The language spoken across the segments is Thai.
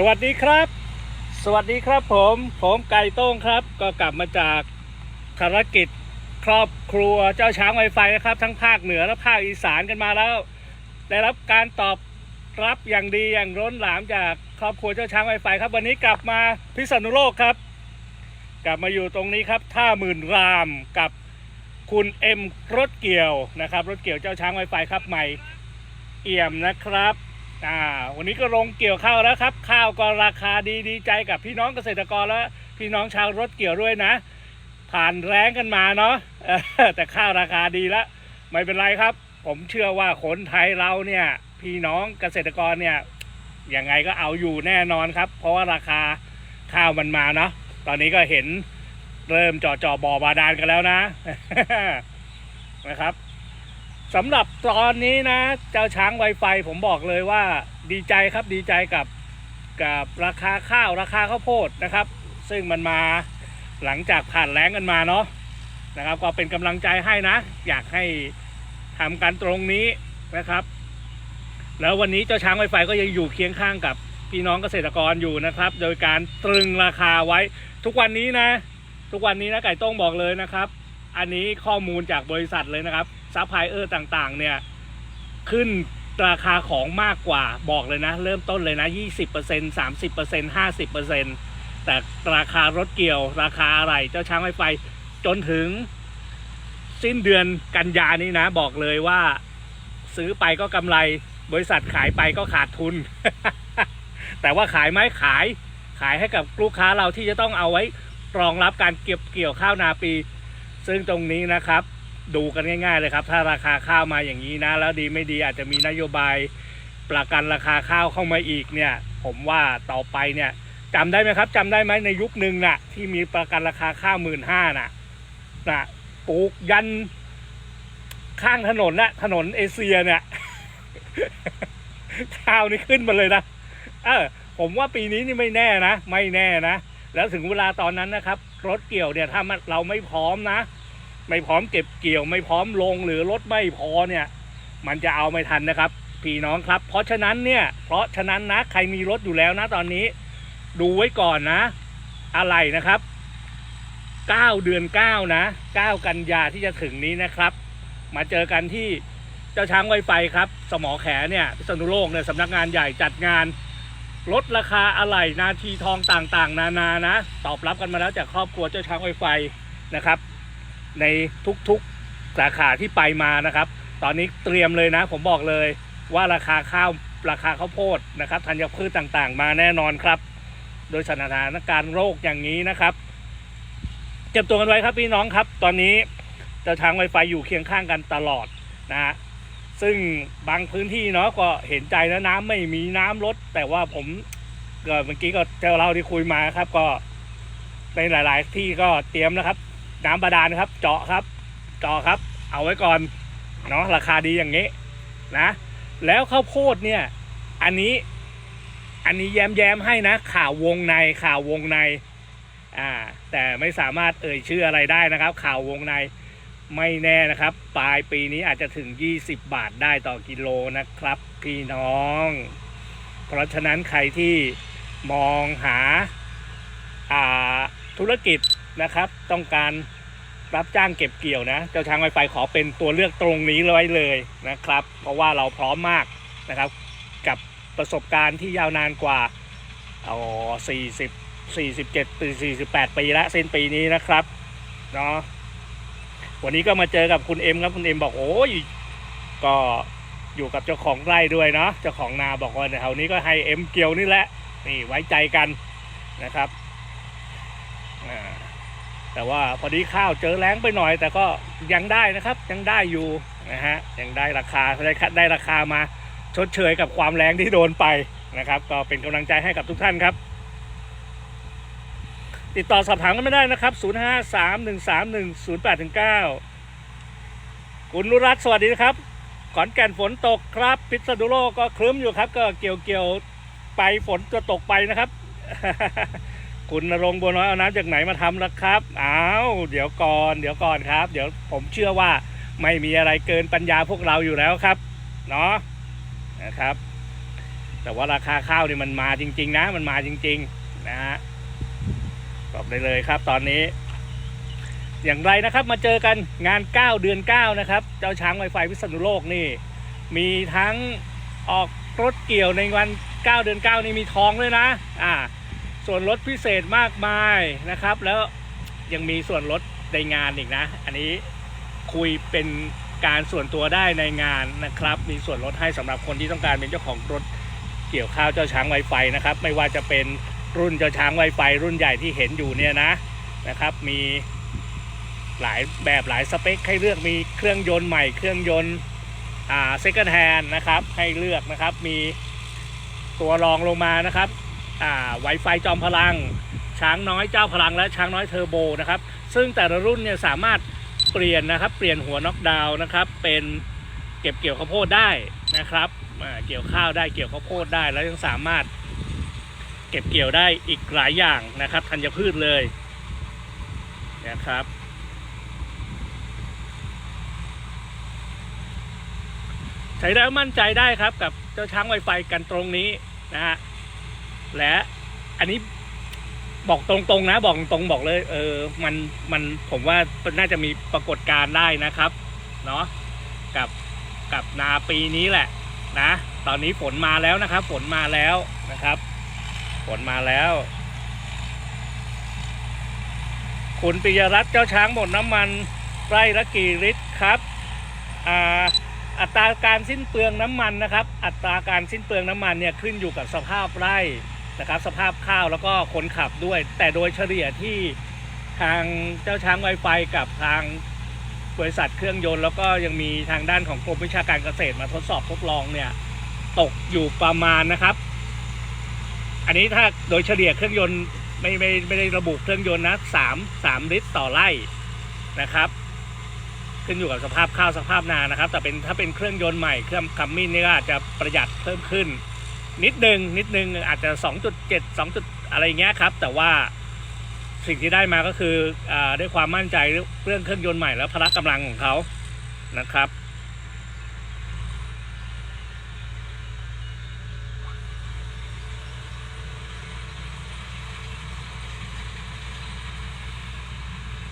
สวัสดีครับ สวัสดีครับผม ผมไก่โต้งครับ ก็กลับมาจากภารกิจครอบครัวเจ้าช้างไวไฟนะครับ ทั้งภาคเหนือและภาคอีสานกันมาแล้ว ได้รับการตอบรับอย่างดีอย่างล้นหลามจากครอบครัวเจ้าช้างไวไฟครับ วันนี้กลับมาพิษณุโลกครับ กลับมาอยู่ตรงนี้ครับท่าหมื่นรามกับคุณเอ็มรถเกี่ยวนะครับ รถเกี่ยวเจ้าช้างไวไฟครับใหม่เอี่ยมนะครับ อ่าวันนี้ก็ลงเกี่ยวข้าวแล้วครับ ข้าวก็ราคาดีดีใจกับพี่น้องเกษตรกรและพี่น้องชาวรถเกี่ยวด้วยนะ ผ่านแรงกันมาเนาะแต่ข้าวราคาดีแล้วไม่เป็นไรครับ ผมเชื่อว่าคนไทยเราเนี่ย พี่น้องเกษตรกรเนี่ยยังไงก็เอาอยู่แน่นอนครับ เพราะว่าราคาข้าวมันมาเนาะตอนนี้ก็เห็นเริ่มจาะเจาะบ่อบาดาลกันแล้วนะนะครับ สำหรับตอนนี้นะ เจ้าช้างไวไฟผมบอกเลยว่าดีใจครับดีใจกับกับราคาข้าวราคาข้าวโพดนะครับ ซึ่งมันมาหลังจากผ่านแล้งกันมาเนาะนะครับ ก็เป็นกำลังใจให้นะ อยากให้ทำกันตรงนี้นะครับ แล้ววันนี้เจ้าช้างไวไฟก็ยังอยู่เคียงข้างกับพี่น้องเกษตรกรอยู่นะครับ โดยการตรึงราคาไว้ ทุกวันนี้นะ ทุกวันนี้นะไก่ต้งบอกเลยนะครับ อันนี้ข้อมูลจากบริษัทเลยนะครับ ซัพพลายเออร์ต่างๆ เนี่ย ขึ้นราคาของมากกว่าบอกเลยนะ เริ่มต้นเลยนะ 20% 30% 50%แต่ราคารถเกี่ยว ราคาอะไรเจ้าช้างไฟไฟจนถึง สิ้นเดือนกันยานี้นะ บอกเลยว่าซื้อไปก็กำไร บริษัทขายไปก็ขาดทุน แต่ว่าขายไหมขายขายให้กับลูกค้าเราที่จะต้องเอาไว้รองรับการเก็บเกี่ยวข้าวนาปี ซึ่งตรงนี้นะครับ ดูกันง่าย ๆ เลยครับ ถ้าราคาข้าวมาอย่างนี้นะ แล้วดีไม่ดีอาจจะมีนโยบายประกันราคาข้าวเข้ามาอีกเนี่ย ผมว่าต่อไปเนี่ยจำได้ไหมครับจำได้ไหมในยุคหนึ่งน่ะ ที่มีประกันราคาข้าวหมื่นห้าน่ะน่ะปลูกยันข้างถนนน่ะถนนเอเชียเนี่ยข้าวนี่ขึ้นมาเลยนะเออผมว่าปีนี้นี่ไม่แน่นะ ไม่แน่นะ แล้วถึงเวลาตอนนั้นนะครับ รถเกี่ยวเนี่ยถ้าเราไม่พร้อมนะ ไม่พร้อมเก็บเกี่ยวไม่พร้อมลงหรือรถไม่พอเนี่ย มันจะเอาไม่ทันนะครับ พี่น้องครับ เพราะฉะนั้นเนี่ย เพราะฉะนั้นนะใครมีรถอยู่แล้วนะตอนนี้ ดูไว้ก่อนนะ อะไรนะครับ 9 เดือน 9 นะ 9 กันยาที่จะถึงนี้นะครับ มาเจอกันที่เจ้าช้างไวไฟครับ สมอแขเนี่ยพิษณุโลกเนี่ยสำนักงานใหญ่จัดงานลดราคาอะไหล่นาทีทองต่างๆ นานานะ ตอบรับกันมาแล้วจากครอบครัวเจ้าช้างไวไฟนะครับ ในทุกๆสาขาที่ไปมานะครับ ตอนนี้เตรียมเลยนะ ผมบอกเลยว่าราคาข้าวราคาข้าวโพดนะครับธัญพืชต่างๆ มาแน่นอนครับ โดยสถานการณ์โรคอย่างนี้นะครับเก็บตัวกันไว้ครับพี่น้องครับ ตอนนี้จ้าช้างไวไฟอยู่เคียงข้างกันตลอดนะฮะซึ่งบางพื้นที่เนาะก็เห็นใจนะน้ำไม่มีน้ำลด แต่ว่าผมก็เมื่อกี้ก็เจ้าเราที่คุยมาครับ ก็ในหลาย ๆ ที่ก็เตรียมนะครับ น้ำบาดาลครับ เจาะครับ เจาะครับ เอาไว้ก่อนเนาะราคาดีอย่างนี้นะ แล้วข้าวโพดเนี่ย อันนี้ อันนี้แย้มแย้มให้นะ ข่าววงในข่าววงในอ่าแต่ไม่สามารถเอ่ยชื่ออะไรได้นะครับ ข่าววงในไม่แน่นะครับ ปลายปีนี้อาจจะถึง 20 บาทได้ต่อกิโลนะครับ พี่น้อง เพราะฉะนั้นใครที่มองหาอ่าธุรกิจ นะครับ ต้องการรับจ้างเก็บเกี่ยวนะ เจ้าช้างไวไฟขอเป็นตัวเลือกตรงนี้ไว้เลยนะครับ เพราะว่าเราพร้อมมากนะครับ กับประสบการณ์ที่ยาวนานกว่าอ๋อ40 47ปี48 ปีแล้วสิ้นปีนี้นะครับเนาะวันนี้ก็มาเจอกับคุณเอ็มครับคุณเอ็มบอกโอ้ยก็อยู่กับเจ้าของไร่ด้วยเนาะเจ้าของนาบอกว่าแถวนี้ก็ให้เอ็มเกี่ยวนี่แหละนี่ไว้ใจกันนะครับ แต่ว่าพอดีข้าวเจอแรงไปหน่อย แต่ก็ยังได้นะครับยังได้อยู่นะฮะยังได้ราคาได้ได้ราคามาชดเชยกับความแรงที่โดนไปนะครับ ก็เป็นกำลังใจให้กับทุกท่านครับ ติดต่อสอบถามกันไม่ได้นะครับ 0 5 3 1 3 1 0 8 9 คุณนุรัตสวัสดีครับขอนแก่นฝนตกครับ พิษณุโลกก็ครึ้มอยู่ครับ ก็เกี่ยวเกี่ยวไปฝนจะตกไปนะครับ คุณนรงบัวน้อยเอาน้ำจากไหนมาทำล่ะครับอ้าวเดี๋ยวก่อน เดี๋ยวก่อนครับ เดี๋ยวผมเชื่อว่าไม่มีอะไรเกินปัญญาพวกเราอยู่แล้วครับเนาะนะครับ แต่ว่าราคาข้าวเนี่ยมันมาจริง ๆ นะ มันมาจริง ๆ นะฮะตอบได้เลยครับตอนนี้ อย่างไรนะครับมาเจอกันงาน 9 เดือน 9 นะครับ เจ้าช้างไวไฟพิษณุโลกนี่ มีทั้งออกรถเกี่ยวในวัน 9 เดือน 9 นี่มีทองด้วยนะ อ่า ส่วนลดพิเศษมากมายนะครับ แล้วยังมีส่วนลดในงานอีกนะ อันนี้คุยเป็นการส่วนตัวได้ในงานนะครับ มีส่วนลดให้สำหรับคนที่ต้องการเป็นเจ้าของรถเกี่ยวข้าวเจ้าช้างไวไฟนะครับ ไม่ว่าจะเป็นรุ่นเจ้าช้างไวไฟรุ่นใหญ่ที่เห็นอยู่เนี่ยนะนะครับ มีหลายแบบหลายสเปคให้เลือกมีเครื่องยนต์ใหม่เครื่องยนต์อ่า second hand นะครับให้เลือกนะครับ มีตัวรองลงมานะครับ อ่า Wi-Fi จอมพลัง ช้างน้อยเจ้าพลังและช้างน้อยเทอร์โบนะครับซึ่งแต่ละรุ่นเนี่ยสามารถเปลี่ยนนะครับเปลี่ยนหัวน็อกดาวน์นะครับเป็นเก็บเกี่ยวข้าวโพดได้นะครับเกี่ยวข้าวได้เกี่ยวข้าวโพดได้ แล้วยังสามารถเก็บเกี่ยวได้อีกหลายอย่างนะครับธัญพืชเลยนะครับ ใช้แล้วมั่นใจได้ครับกับเจ้าช้างไวไฟกันตรงนี้นะฮะ และอันนี้บอกตรงๆนะ บอกตรงบอกเลย เออ มันมันผมว่าน่าจะมีปรากฏการณ์ได้นะครับ เนาะกับกับนาปีนี้แหละ นะ ตอนนี้ฝนมาแล้วนะครับ ฝนมาแล้วนะครับ ฝนมาแล้ว คุณปิยรัตน์เจ้าช้างหมดน้ำมันไร่ละกี่ลิตรครับอ่าอัตราการสิ้นเปลืองน้ำมันนะครับ อัตราการสิ้นเปลืองน้ำมันเนี่ยขึ้นอยู่กับสภาพไร่ นะครับสภาพข้าวแล้วก็คนขับด้วย แต่โดยเฉลี่ยที่ทางเจ้าช้างไวไฟกับทางบริษัทเครื่องยนต์ แล้วก็ยังมีทางด้านของกรมวิชาการเกษตรมาทดสอบทดลองเนี่ยตกอยู่ประมาณนะครับ อันนี้ถ้าโดยเฉลี่ยเครื่องยนต์ไม่ไม่ไม่ได้ระบุเครื่องยนต์นะสามสามลิตรต่อไร่นะครับ ขึ้นอยู่กับสภาพข้าวสภาพนานะครับ แต่เป็นถ้าเป็นเครื่องยนต์ใหม่เครื่องคัมมินนี่ก็อาจจะประหยัดเพิ่มขึ้น นิดนึงนิดนึงอาจจะ 2.7 2 จุดอะไรเงี้ยครับ แต่ว่าสิ่งที่ได้มาก็คืออด้วยความมั่นใจเรื่องเครื่องยนต์ใหม่แล้วพละกำลังของเขานะครับ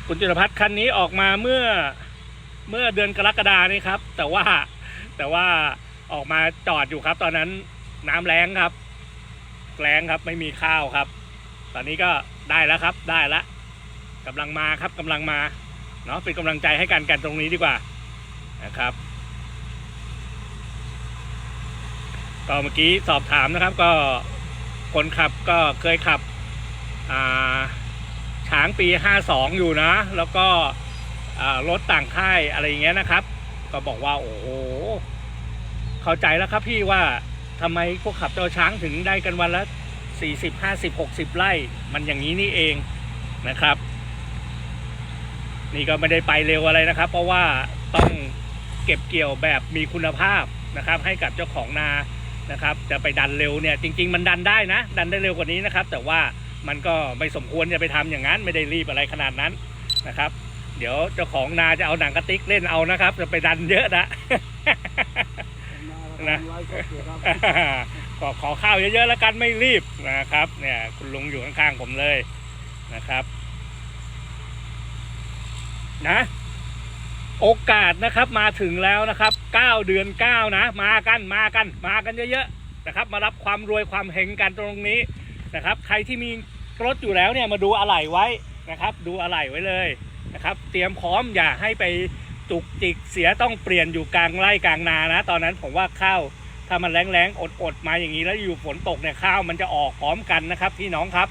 คุณจิรพัฒน์คันนี้ออกมาเมื่อเมื่อเดือนกรกฎานี่ครับ แต่ว่าแต่ว่าออกมาจอดอยู่ครับ ตอนนั้น น้ำแรงครับ แรงครับไม่มีข้าวครับ ตอนนี้ก็ได้แล้วครับได้แล้วกำลังมาครับกำลังมาเนาะเป็นกำลังใจให้กันกันตรงนี้ดีกว่านะครับก็เมื่อกี้สอบถามนะครับ ก็คนขับก็เคยขับช้างปี 52 อยู่นะ แล้วก็รถต่างค่ายอะไรอย่างเงี้ยนะครับ ก็บอกว่าโอ้โหเข้าใจแล้วครับพี่ว่า ทำไมพวกขับเจ้าช้างถึงได้กันวันละสี่สิบห้าสิบหกสิบไร่ มันอย่างนี้นี่เองนะครับ นี่ก็ไม่ได้ไปเร็วอะไรนะครับ เพราะว่าต้องเก็บเกี่ยวแบบมีคุณภาพนะครับ ให้กับเจ้าของนานะครับ จะไปดันเร็วเนี่ยจริง ๆ มันดันได้นะ ดันได้เร็วกว่านี้นะครับ แต่ว่ามันก็ไม่สมควรจะไปทำอย่างนั้น ไม่ได้รีบอะไรขนาดนั้นนะครับ เดี๋ยวเจ้าของนาจะเอาหนังกระติกเล่นเอานะครับ จะไปดันเยอะนะ นะก็ขอข้าวเยอะๆแล้วกันไม่รีบนะครับ เนี่ย คุณลุงอยู่ข้างๆผมเลยนะครับ นะ โอกาสนะครับมาถึงแล้วนะครับ9เดือน9นะ มากันมากัน มากันเยอะๆนะครับ มารับความรวยความเฮงกันตรงนี้นะครับ ใครที่มีรถอยู่แล้วเนี่ยมาดูอะไหล่ไว้นะครับ ดูอะไหล่ไว้เลยนะครับ เตรียมพร้อมอย่าให้ไป จุกจิกเสียต้องเปลี่ยนอยู่กลางไร่กลางนานะ ตอนนั้นผมว่าข้าวถ้ามันแรงๆอดๆมาอย่างนี้แล้วอยู่ฝนตกเนี่ยข้าวมันจะออกพร้อมกันนะครับพี่น้องครับ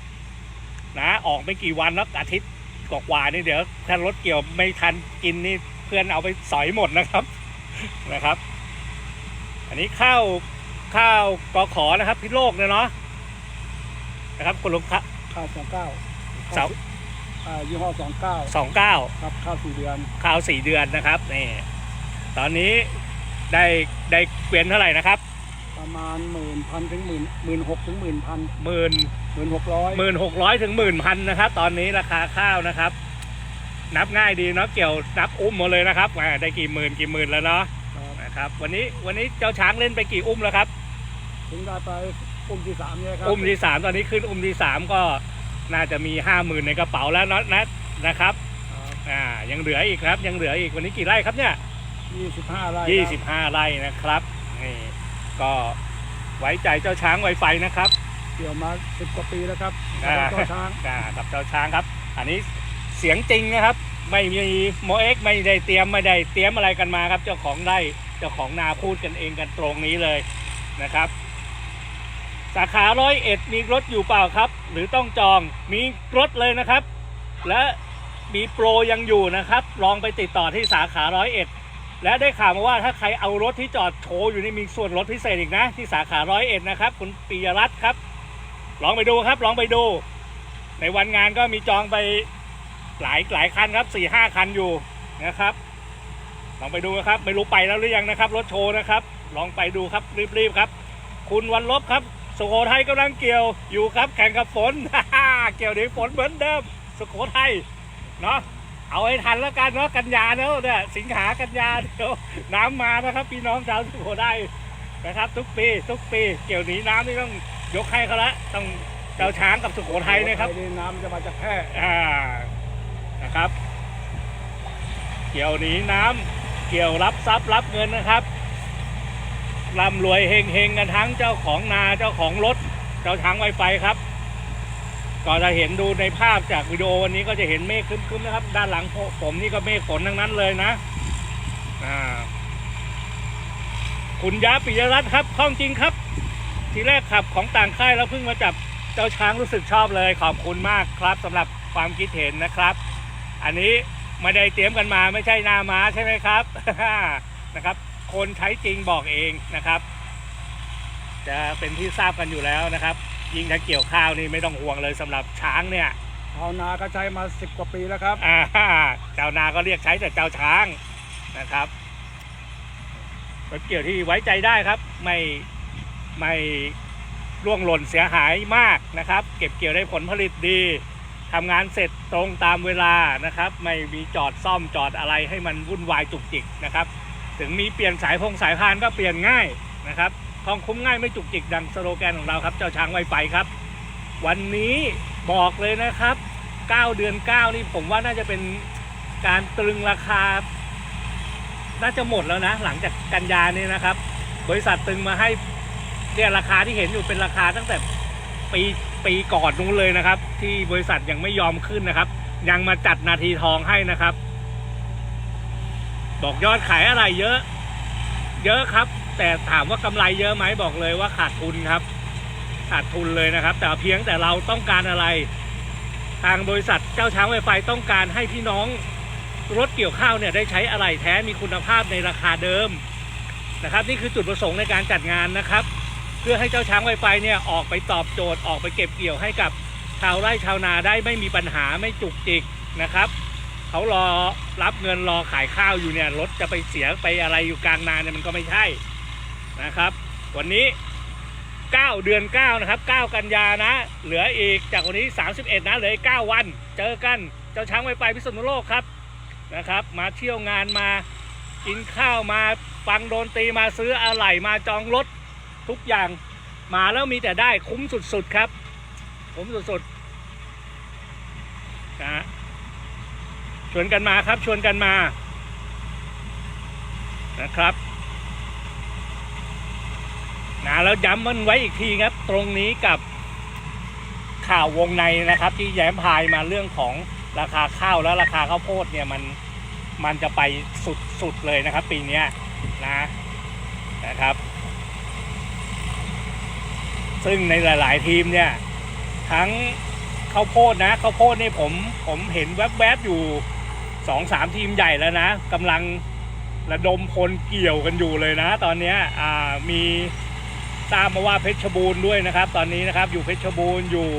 นะออกไม่กี่วันแล้วอาทิตย์กว่าๆนี่เดี๋ยวถ้ารถเกี่ยวไม่ทันกินนี่เพื่อนเอาไปสอยหมดนะครับนะครับ อันนี้ข้าวข้าวกอขอนะครับ พิษโลกเนี่ยเนาะนะครับคุณลุงครับข้าวสองเก้าเสา อ่ายี่ห้อสองเก้าสองเก้าครับข้าวสี่เดือนข้าวสี่เดือนนะครับนี่ตอนนี้ได้ได้เกวียนเท่าไหร่นะครับ ประมาณหมื่นพันถึงหมื่นหมื่นหกถึงหมื่นพันหมื่นหมื่นหกร้อยหมื่นหกร้อยถึงหมื่นพันนะครับ ตอนนี้ราคาข้าวนะครับ นับง่ายดีเนาะเกี่ยวนับอุ้มหมดเลยนะครับอ่าได้กี่หมื่นกี่หมื่นแล้วเนาะนะครับ วันนี้วันนี้เจ้าช้างเล่นไปกี่อุ้มแล้วครับ ถึงได้ไปอุ้มที่สามเนี่ยครับอุ้มที่สามตอนนี้ขึ้นอุ้มที่สามก็ น่าจะมีห้าหมื่นในกระเป๋าแล้วนะนะนะครับอ่ายังเหลืออีกครับ ยังเหลืออีกวันนี้กี่ไร่ครับเนี่ยยี่สิบห้าไร่ยี่ครับสิบห้าไร่นะครับนี่ก็ไว้ใจเจ้าช้างไวไฟนะครับเกี่ยวมาสิบกว่าปีแล้วครับอ่าแล้วก็ช้างอ่ากับเจ้าช้างครับ อันนี้เสียงจริงนะครับ ไม่มีโมเอ็กไม่ได้เตรียมไม่ได้เตรียมอะไรกันมาครับ เจ้าของไร่เจ้าของนาพูดกันเองกันตรงนี้เลยนะครับ สาขาร้อยเอ็ดมีรถอยู่เปล่าครับ หรือต้องจองมีรถเลยนะครับ และมีโปรยังอยู่นะครับ ลองไปติดต่อที่สาขาร้อยเอ็ดและได้ข่าวมาว่าถ้าใครเอารถที่จอดโชว์อยู่นี่มีส่วนลดพิเศษอีกนะ ที่สาขาร้อยเอ็ดนะครับ คุณปิยรัตน์ครับ ลองไปดูครับ ลองไปดู ในวันงานก็มีจองไปหลายหลายคันครับสี่ห้าคันอยู่นะครับ ลองไปดูนะครับ ไม่รู้ไปแล้วหรือยังนะครับ รถโชว์นะครับ ลองไปดูครับรีบๆครับ คุณวันลบครับ สุโขทัยกำลังเกี่ยวอยู่ครับแข่งกับฝน เกี่ยวในฝนเหมือนเดิม สุโขทัยเนาะเอาให้ทันแล้วกันเนาะกันยาเนาะเนี่ยสิงหากันยาเดี๋ยวน้ำมานะครับพี่น้องชาวสุโขทัยนะครับ ทุกปีทุกปี เกี่ยวหนีน้ำนี่ต้องยกให้เขาละต้องเจ้าช้างกับสุโขทัยนะครับไทน้ำจะมาจากแพร่อ่านะครับ เกี่ยวหนีน้ำเกี่ยวรับทรัพย์รับเงินนะครับ ร่ำรวยเฮงเฮงๆกันทั้งเจ้าของนาเจ้าของรถ เจ้าช้างไวไฟครับ ก็จะเห็นดูในภาพจากวิดีโอวันนี้ก็จะเห็นเมฆครึ้มๆนะครับ ด้านหลังผมนี่ก็เมฆฝนทั้งนั้นเลยนะอ่าคุณยาปิยรัตน์ครับข้องจริงครับ ทีแรกขับของต่างค่ายแล้วเพิ่งมาจับเจ้าช้างรู้สึกชอบเลย ขอบคุณมากครับสำหรับความคิดเห็นนะครับ อันนี้ไม่ได้เตรียมกันมาไม่ใช่นาม้าใช่ไหมครับนะครับ คนใช้จริงบอกเองนะครับ จะเป็นที่ทราบกันอยู่แล้วนะครับ ยิ่งถ้าเกี่ยวข้าวนี่ไม่ต้องห่วงเลยสำหรับช้างเนี่ยชาวนาก็ใช้มาสิบกว่าปีแล้วครับอ่าเจ้านาก็เรียกใช้แต่เจ้าช้างนะครับรถเกี่ยวที่ไว้ใจได้ครับ ไม่ไม่ร่วงหล่นเสียหายมากนะครับ เก็บเกี่ยวได้ผลผลิตดีทำงานเสร็จตรงตามเวลานะครับ ไม่มีจอดซ่อมจอดอะไรให้มันวุ่นวายจุกจิกนะครับ ถึงมีเปลี่ยนสายพงสายพานก็เปลี่ยนง่ายนะครับทองคุ้มง่ายไม่จุกจิกดังสโลแกนของเราครับ เจ้าช้างไวไฟครับ วันนี้บอกเลยนะครับ 9 เดือน 9 นี่ผมว่าน่าจะเป็นการตรึงราคา น่าจะหมดแล้วนะ หลังจากกันยานี่นะครับ บริษัทตึงมาให้เนี่ยราคาที่เห็นอยู่เป็นราคาตั้งแต่ปีปีก่อนนู้นเลยนะครับ ที่บริษัทยังไม่ยอมขึ้นนะครับ ยังมาจัดนาทีทองให้นะครับ บอกยอดขายอะไรเยอะ เยอะครับ แต่ถามว่ากำไรเยอะไหมบอกเลยว่าขาดทุนครับ ขาดทุนเลยนะครับ แต่เพียงแต่เราต้องการอะไร ทางบริษัทเจ้าช้างไวไฟต้องการให้พี่น้องรถเกี่ยวข้าวเนี่ยได้ใช้อะไรแท้มีคุณภาพในราคาเดิมนะครับ นี่คือจุดประสงค์ในการจัดงานนะครับ เพื่อให้เจ้าช้างไวไฟเนี่ยออกไปตอบโจทย์ออกไปเก็บเกี่ยวให้กับชาวไร่ชาวนาได้ไม่มีปัญหาไม่จุกจิกนะครับ เขารอรับเงินรอขายข้าวอยู่เนี่ยรถจะไปเสียไปอะไรอยู่กลางนาเนี่ยมันก็ไม่ใช่นะครับ วันนี้ 9 เดือน 9 นะครับ 9 กันยานะ เหลืออีกจากวันนี้ 31 นะเหลืออีก9วัน เจอกันเจ้าช้างไวไฟพิษณุโลกครับนะครับ มาเที่ยวงานมากินข้าวมาฟังโดนตีมาซื้ออะไหล่มาจองรถทุกอย่างมาแล้วมีแต่ได้คุ้มสุดๆครับ คุ้มสุดๆนะฮะ ชวนกันมาครับ ชวนกันมา นะครับนะแล้วย้ำมันไว้อีกทีครับ ตรงนี้กับข่าววงในนะครับ ที่แย้มพายมาเรื่องของราคาข้าวแล้วราคาข้าวโพดเนี่ยมันมันจะไปสุดๆเลยนะครับ ปีนี้นะนะครับ ซึ่งในหลาย ๆ ทีมเนี่ย ทั้งข้าวโพดนะข้าวโพดนี่ผมผมเห็นแวบๆอยู่ สองสามทีมใหญ่แล้วนะกำลังระดมพลเกี่ยวกันอยู่เลยนะ ตอนนี้มีทราบมาว่าเพชรบูรณ์ด้วยนะครับ ตอนนี้นะครับอยู่เพชรบูรณ์อยู่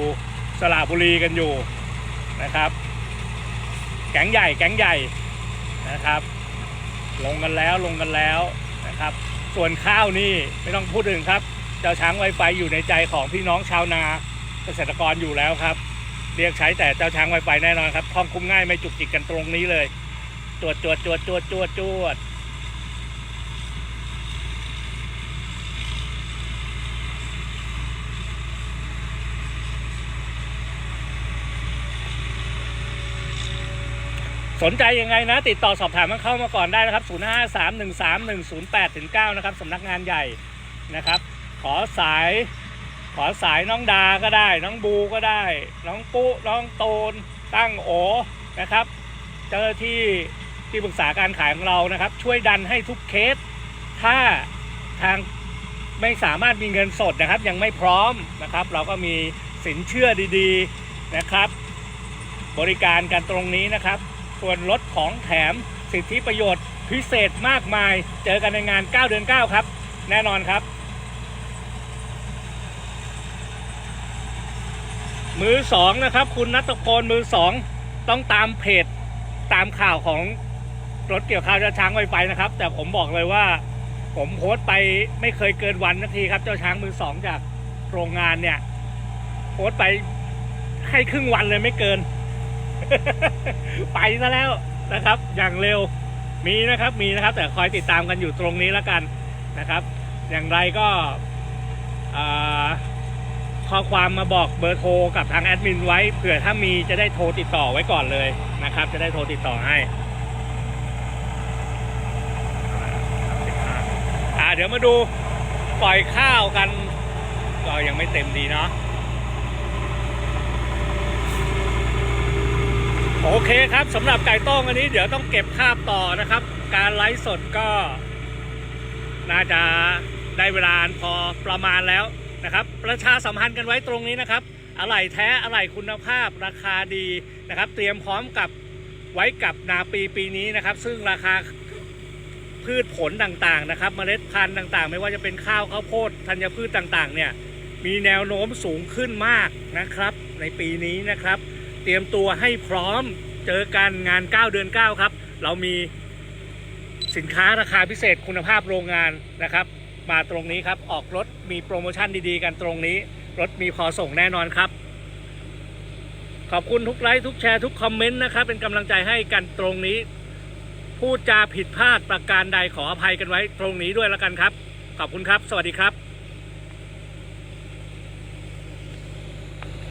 สระบุรีกันอยู่นะครับ แก๊งใหญ่แก๊งใหญ่นะครับ ลงกันแล้วลงกันแล้วนะครับ ส่วนข้าวนี่ไม่ต้องพูดถึงครับเจ้าช้างไวไฟอยู่ในใจของพี่น้องชาวนาเกษตรกรอยู่แล้วครับ เรียกใช้แต่เจ้าช้างไวไฟแน่นอนครับท่องคุ้มง่ายไม่จุกจิกกันตรงนี้เลย จวดจวดจวดจวดจวดจวดสนใจยังไงนะ ติดต่อสอบถามเข้ามาก่อนได้นะครับ 05313108-9 นะครับสำนักงานใหญ่นะครับ ขอสาย ขอสายน้องดาก็ได้ น้องบูก็ได้ น้องปุ๊น้องโตน ตั้งโอนะครับ เจ้าหน้าที่ที่ปรึกษาการขายของเรานะครับ ช่วยดันให้ทุกเคส ถ้าทางไม่สามารถมีเงินสดนะครับ ยังไม่พร้อมนะครับ เราก็มีสินเชื่อดีๆนะครับ บริการกันตรงนี้นะครับส่วนลดของแถมสิทธิประโยชน์พิเศษมากมาย เจอกันในงาน 9 เดือน 9 ครับ แน่นอนครับ มือสองนะครับ คุณนัทพลมือสองต้องตามเพจตามข่าวของรถเกี่ยวข้าวเจ้าช้างไวไฟนะครับ แต่ผมบอกเลยว่า ผมโพสต์ไปไม่เคยเกินวันนาทีครับ เจ้าช้างมือสองจากโรงงานเนี่ย โพสต์ไปให้ครึ่งวันเลยไม่เกิน ไปซะแล้วนะครับ อย่างเร็วมีนะครับ มีนะครับ แต่คอยติดตามกันอยู่ตรงนี้แล้วกันนะครับ อย่างไรก็อ่า ข้อความมาบอกเบอร์โทรกับทางแอดมินไว้เผื่อถ้ามีจะได้โทรติดต่อไว้ก่อนเลยนะครับ จะได้โทรติดต่อให้อ่าเดี๋ยวมาดูปล่อยข้าวกัน ก็ยังไม่เต็มดีเนาะโอเคครับสำหรับไก่ต้มอันนี้เดี๋ยวต้องเก็บภาพต่อนะครับ การไลฟ์สดก็ น่าจะได้เวลาพอประมาณแล้ว นะครับ ประชาสัมพันธ์กันไว้ตรงนี้นะครับ อะไหล่แท้ อะไหล่คุณภาพ ราคาดีนะครับ เตรียมพร้อมกับไว้กับนาปีปีนี้นะครับ ซึ่งราคาพืชผลต่างๆนะครับเมล็ดพันธุ์ต่างๆ ไม่ว่าจะเป็นข้าวข้าวโพดธัญพืชต่างๆ เนี่ยมีแนวโน้มสูงขึ้นมากนะครับ ในปีนี้นะครับ เตรียมตัวให้พร้อมเจอกันงาน 9 เดือน 9 ครับ เรามีสินค้าราคาพิเศษคุณภาพโรงงานนะครับ มาตรงนี้ครับ ออกรถมีโปรโมชั่นดีๆ กันตรงนี้ รถมีพอส่งแน่นอนครับ ขอบคุณทุกไลค์ทุกแชร์ทุกคอมเมนต์นะครับ เป็นกำลังใจให้กันตรงนี้ พูดจาผิดพลาดประการใดขออภัยกันไว้ตรงนี้ด้วยแล้วกันครับ ขอบคุณครับ สวัสดีครับ